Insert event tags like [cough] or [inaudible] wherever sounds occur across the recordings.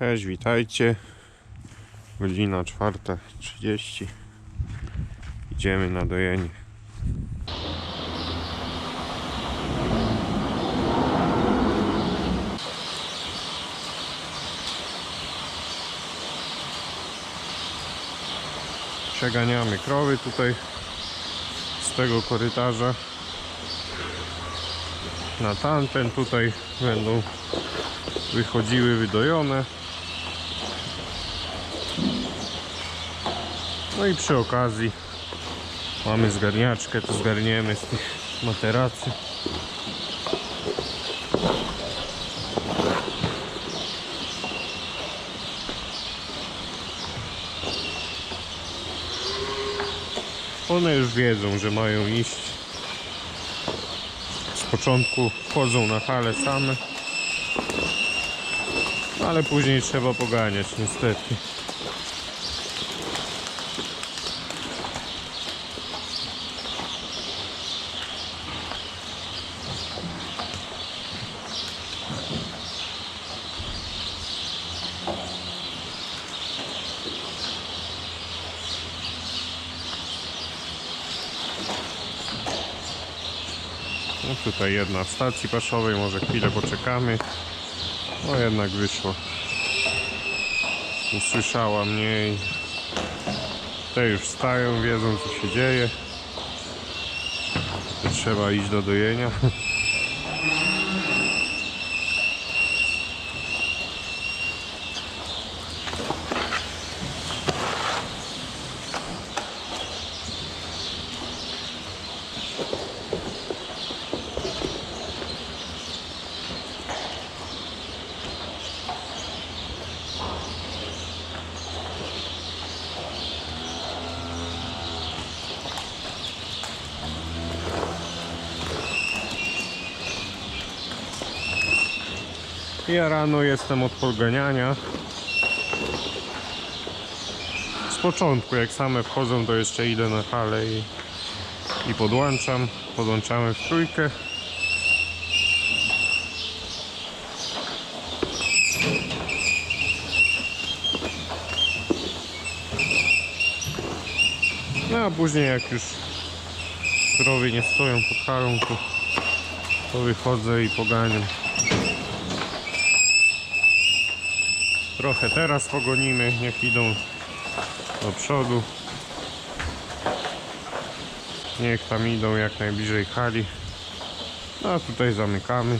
Cześć, witajcie. Godzina 4.30. Idziemy na dojenie. Przeganiamy krowy tutaj z tego korytarza na tamten. Tutaj będą wychodziły wydojone. No i przy okazji mamy zgarniaczkę, to zgarniemy z tych materacy. One już wiedzą, że mają iść. Z początku wchodzą na hale same. Ale później trzeba poganiać niestety. No tutaj jedna w stacji paszowej, może chwilę poczekamy. No jednak wyszło. Usłyszała mnie te już wstają, wiedzą co się dzieje. Trzeba iść do dojenia. [laughs] Ja rano jestem od podganiania. Z początku, jak same wchodzą, to jeszcze idę na halę i, i podłączam. Podłączamy w trójkę. No a później jak już krowy nie stoją pod halą, to, to wychodzę i poganiam. Trochę teraz pogonimy, niech idą do przodu. Niech tam idą jak najbliżej hali. No a tutaj zamykamy.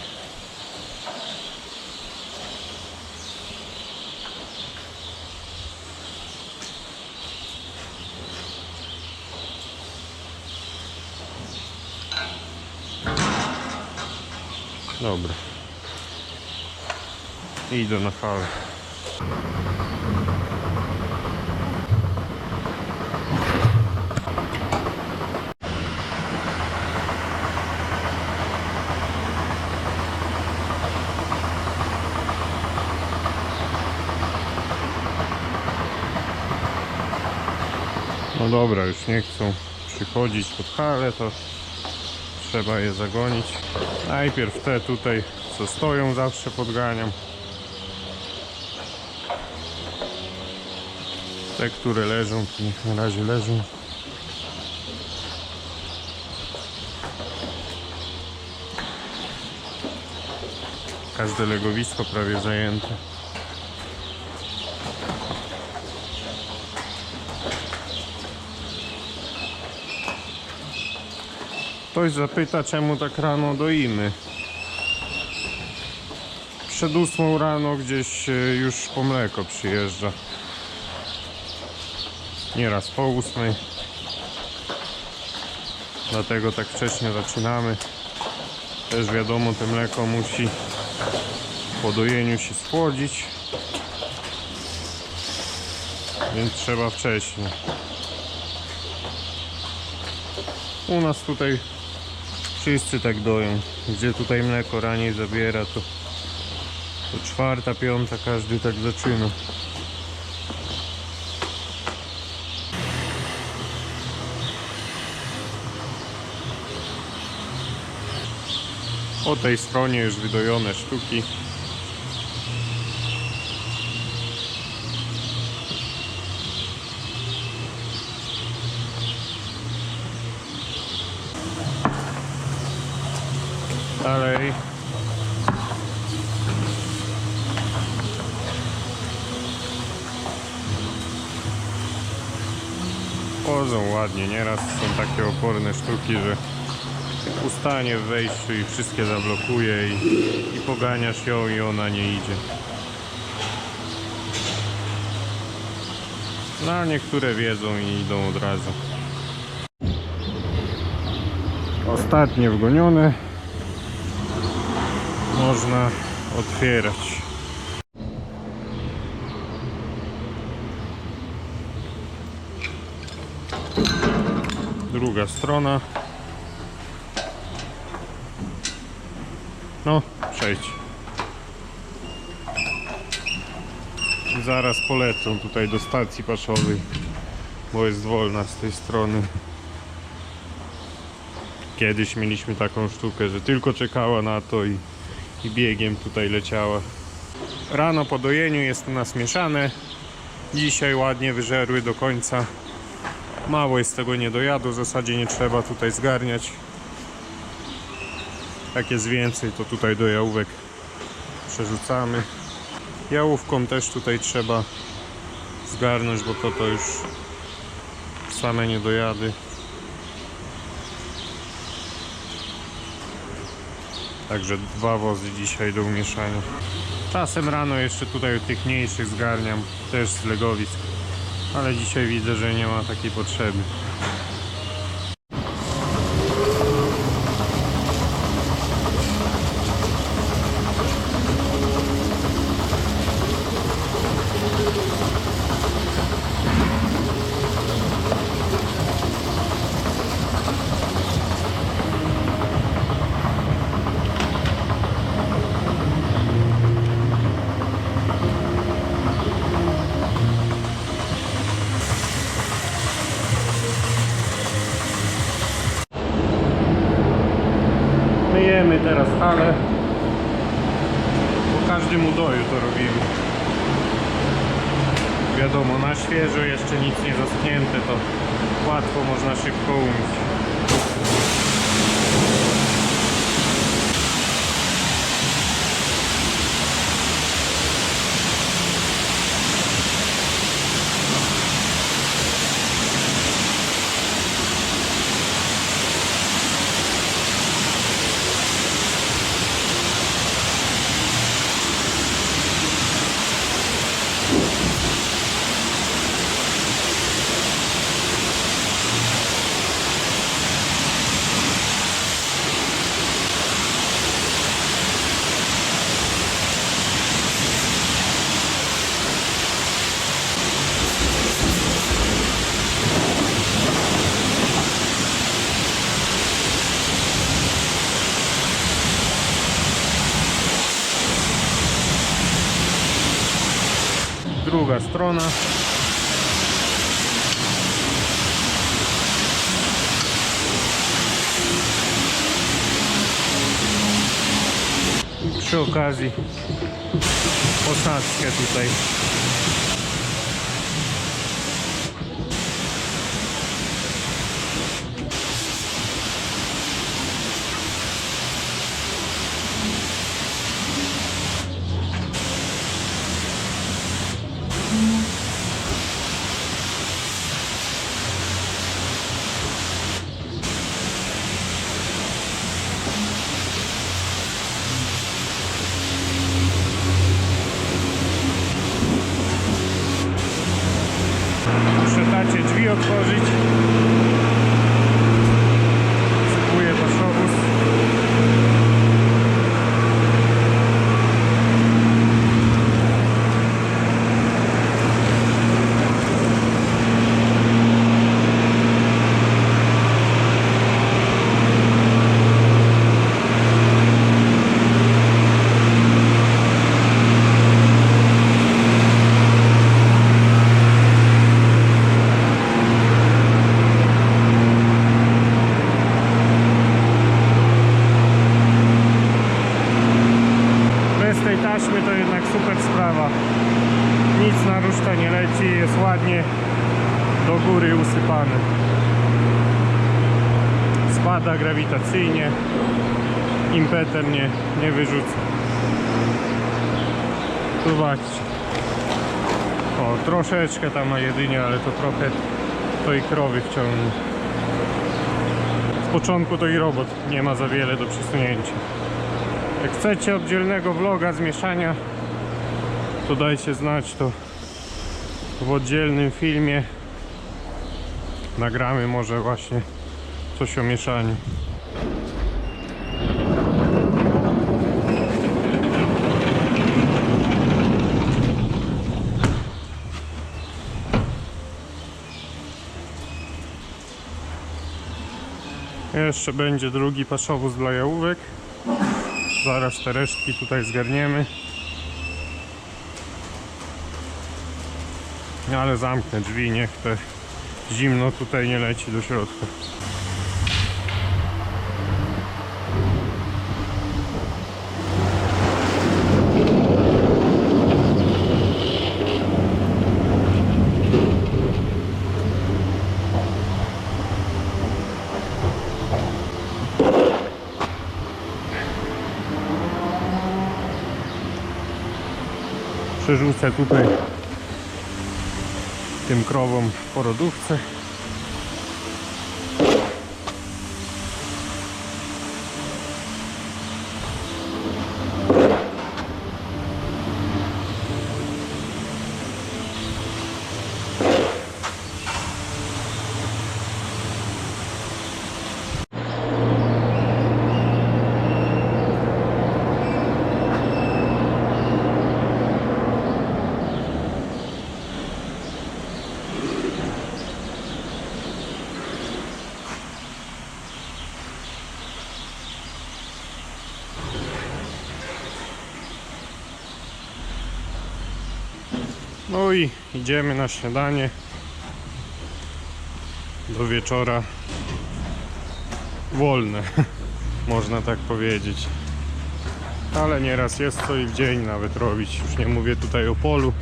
Dobra. Idę na halę. No dobra, już nie chcą przychodzić pod halę, to trzeba je zagonić. Najpierw te tutaj, co stoją, zawsze podganiam. Te, które leżą, na razie leżą. Każde legowisko prawie zajęte. Ktoś zapyta, czemu tak rano doimy. Przed ósmą rano gdzieś e, już po mleko przyjeżdża. Nieraz po ósmej. Dlatego tak wcześnie zaczynamy. Też wiadomo, to mleko musi po dojeniu się schłodzić. Więc trzeba wcześniej. U nas tutaj wszyscy tak doją. Gdzie tutaj mleko raniej zabiera, to, to czwarta, piąta, każdy tak zaczyna. Po tej stronie już wydojone sztuki. Dalej. Chodzą ładnie, nieraz są takie oporne sztuki, że ustanie w wejściu i wszystkie zablokuje i, i poganiasz ją i ona nie idzie. No niektóre wiedzą i idą od razu. Ostatnie wgonione. Można otwierać. Druga strona. No, przejdź. Zaraz polecą tutaj do stacji paszowej, bo jest wolna z tej strony. Kiedyś mieliśmy taką sztukę, że tylko czekała na to i, i biegiem tutaj leciała. Rano po dojeniu jest u nas mieszane. Dzisiaj ładnie wyżerły do końca. Mało jest tego niedojadu, w zasadzie nie trzeba tutaj zgarniać. Jak jest więcej, to tutaj do jałówek przerzucamy. Jałówką też tutaj trzeba zgarnąć, bo to to już same niedojady. Także dwa wozy dzisiaj do umieszania. Czasem rano jeszcze tutaj tych mniejszych zgarniam, też z legowisk. Ale dzisiaj widzę, że nie ma takiej potrzeby. Druga strona. Przy okazji posadzkę tutaj. Drzwi otworzyć. Sypuję paszowóz. Bez tej taśmy to jednak super sprawa. Nic na ruszta nie leci, jest ładnie do góry usypany. Grawitacyjnie. impeter nie, nie wyrzuca. Zobaczcie. O, troszeczkę tam ma jedynie, ale to trochę tej krowy wciągnie. Z początku to i robot nie ma za wiele do przesunięcia. Jak chcecie oddzielnego vloga z mieszania, to dajcie znać to w oddzielnym filmie. Nagramy może właśnie coś o mieszaniu. Jeszcze będzie drugi paszowóz dla jałówek. Zaraz te resztki tutaj zgarniemy. Ale zamknę drzwi, niech te zimno tutaj nie leci do środka. Przerzucę tutaj tym krowom w porodówce. No i idziemy na śniadanie. Do wieczora wolne, [laughs] można tak powiedzieć. Ale nieraz jest co i w dzień nawet robić. Już nie mówię tutaj o polu.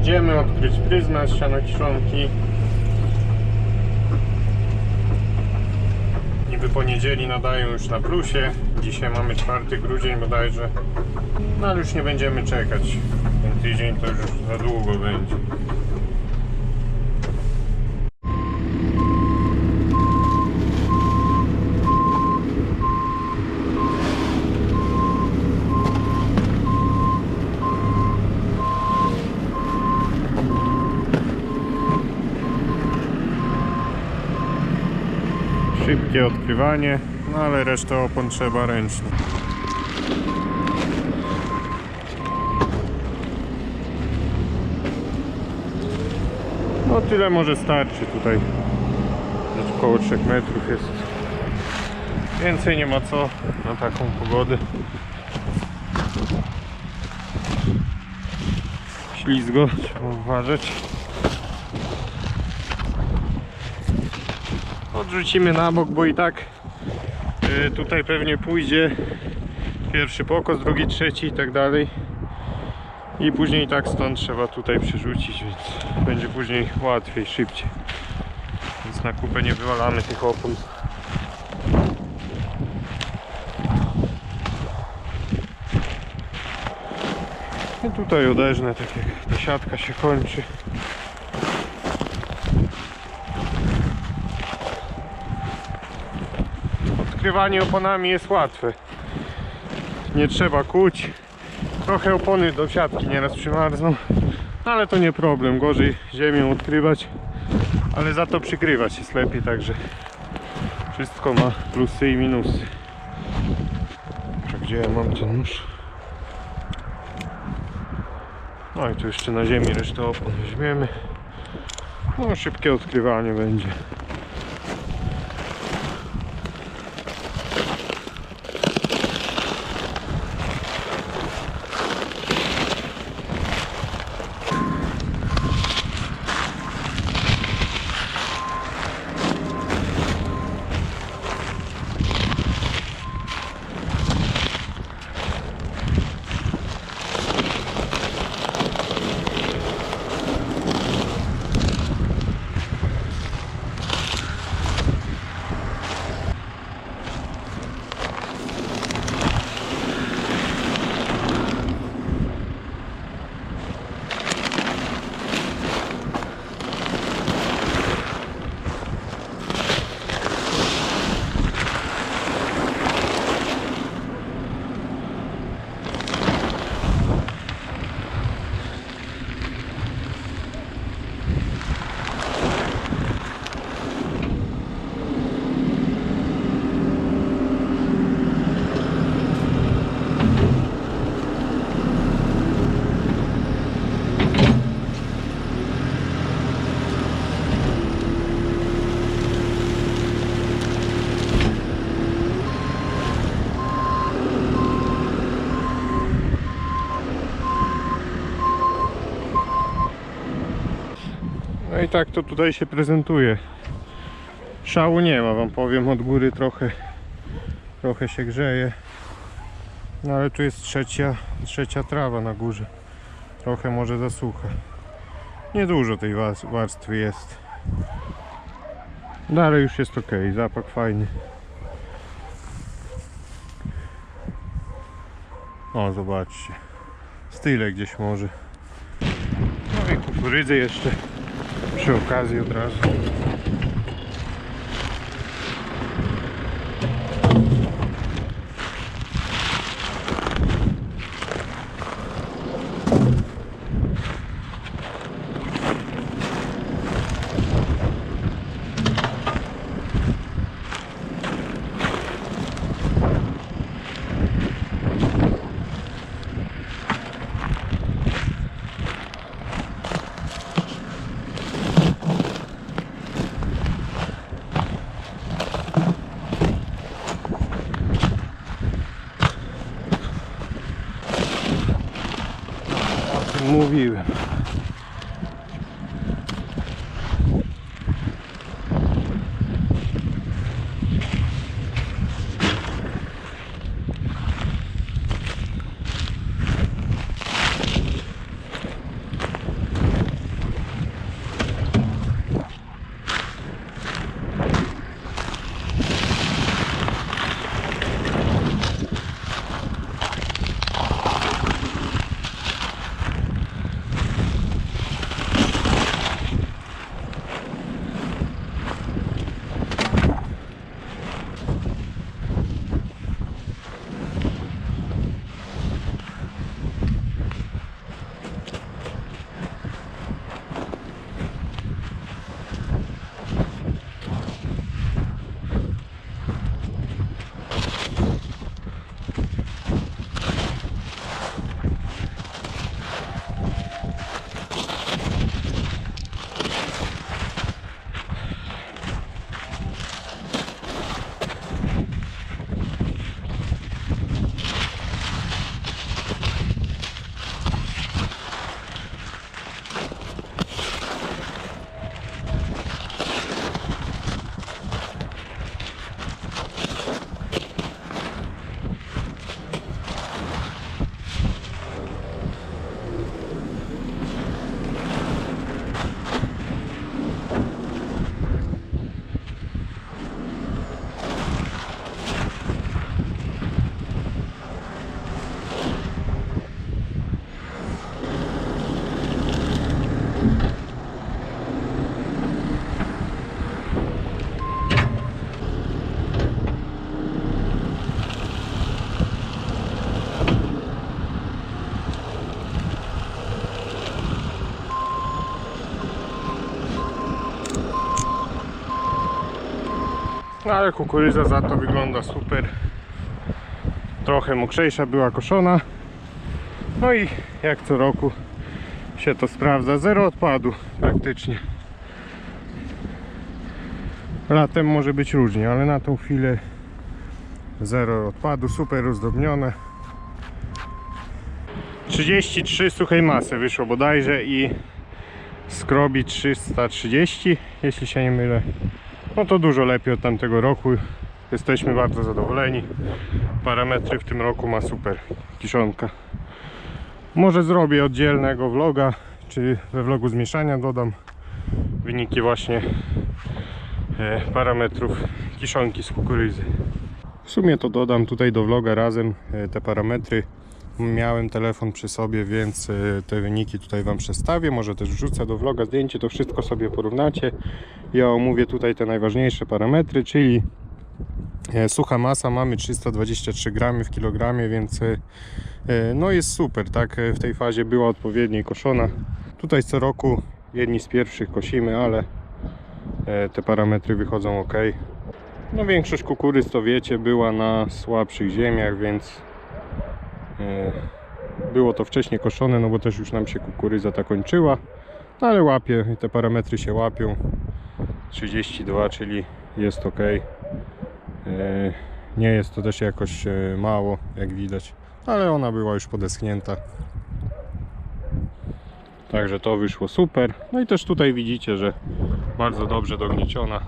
Idziemy odkryć pryzmę z kiszonki. Niby po niedzieli nadają już na plusie. Dzisiaj mamy 4 grudzień bodajże. No ale już nie będziemy czekać. Ten tydzień to już za długo będzie. Szybkie odkrywanie, no ale resztę opon trzeba ręcznie. No tyle może starczy tutaj. Około 3 metrów jest. Więcej nie ma co na taką pogodę. Ślizgo, trzeba uważać. Odrzucimy na bok, bo i tak y, tutaj pewnie pójdzie pierwszy pokos, drugi, trzeci i tak dalej. I później tak stąd trzeba tutaj przerzucić, więc będzie później łatwiej, szybciej. Więc na kupę nie wywalamy tych opon. I tutaj odeżnę, tak jak ta siatka się kończy. Odkrywanie oponami jest łatwe. Nie trzeba kuć. Trochę opony do siatki nieraz przymarzną, ale to nie problem. Gorzej ziemią odkrywać, ale za to przykrywać jest lepiej, także wszystko ma plusy i minusy. Gdzie ja mam ten nóż? No i tu jeszcze na ziemi resztę opon weźmiemy. No szybkie odkrywanie będzie. I tak to tutaj się prezentuje. Szału nie ma, wam powiem, od góry trochę, trochę się grzeje. No ale tu jest trzecia, trzecia trawa na górze. Trochę może zasucha. Niedużo tej warstwy jest. Dalej już jest ok, zapach fajny. O, zobaczcie. Style gdzieś może. No i kukurydzy jeszcze przy okazji od razu. No ale kukurydza za to wygląda super. Trochę mokrzejsza była koszona. No i jak co roku się to sprawdza. Zero odpadu praktycznie. Latem może być różnie, ale na tą chwilę zero odpadu, super rozdrobnione. 33 suchej masy wyszło bodajże i skrobi 330, jeśli się nie mylę. No to dużo lepiej od tamtego roku. Jesteśmy bardzo zadowoleni. Parametry w tym roku ma super kiszonka. Może zrobię oddzielnego vloga, czy we vlogu zmieszania dodam wyniki właśnie e, parametrów kiszonki z kukurydzy. W sumie to dodam tutaj do vloga razem e, te parametry. Miałem telefon przy sobie, więc e, te wyniki tutaj Wam przedstawię. Może też wrzucę do vloga zdjęcie, to wszystko sobie porównacie. Ja omówię tutaj te najważniejsze parametry, czyli e, sucha masa mamy 323 gramy w kilogramie, więc e, no jest super, tak? W tej fazie była odpowiedniej koszona. Tutaj co roku jedni z pierwszych kosimy, ale te parametry wychodzą ok. No większość kukurydz to wiecie była na słabszych ziemiach, więc było to wcześniej koszone, no bo też już nam się kukurydza ta kończyła. No ale łapie, te parametry się łapią. 32, czyli jest ok. E, Nie jest to też jakoś e, mało, jak widać, ale ona była już podeschnięta. Także to wyszło super. No i też tutaj widzicie, że bardzo dobrze dognieciona.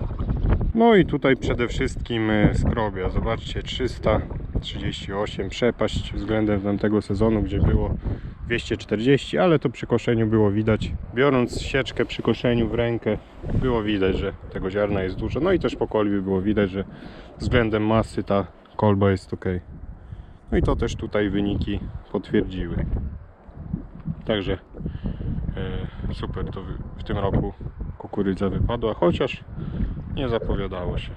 No i tutaj przede wszystkim e, skrobia. Zobaczcie, 338 przepaść względem tamtego sezonu, gdzie było 240, ale to przy koszeniu było widać. Biorąc sieczkę przy koszeniu w rękę, było widać, że tego ziarna jest dużo. No i też po kolbie było widać, że względem masy ta kolba jest ok. No i to też tutaj wyniki potwierdziły. Także e, super to w tym roku kukurydza wypadła, chociaż nie zapowiadało się.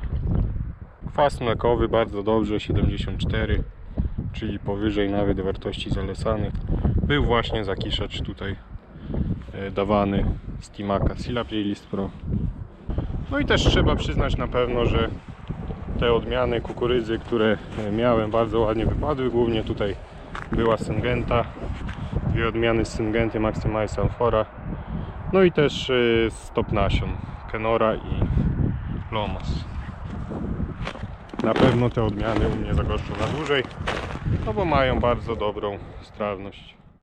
Kwas mlekowy bardzo dobrze, 74, czyli powyżej nawet wartości zalecanych. Był właśnie zakiszacz tutaj e, dawany z Timaka Silapri List Pro. No i też trzeba przyznać na pewno, że te odmiany kukurydzy, które e, miałem bardzo ładnie wypadły. Głównie tutaj była Syngenta, dwie odmiany z Syngenty Maximize Amphora. No i też e, stop nasion Kenora i Lomas. Na pewno te odmiany u mnie zagoszczą na dłużej, no bo mają bardzo dobrą strawność.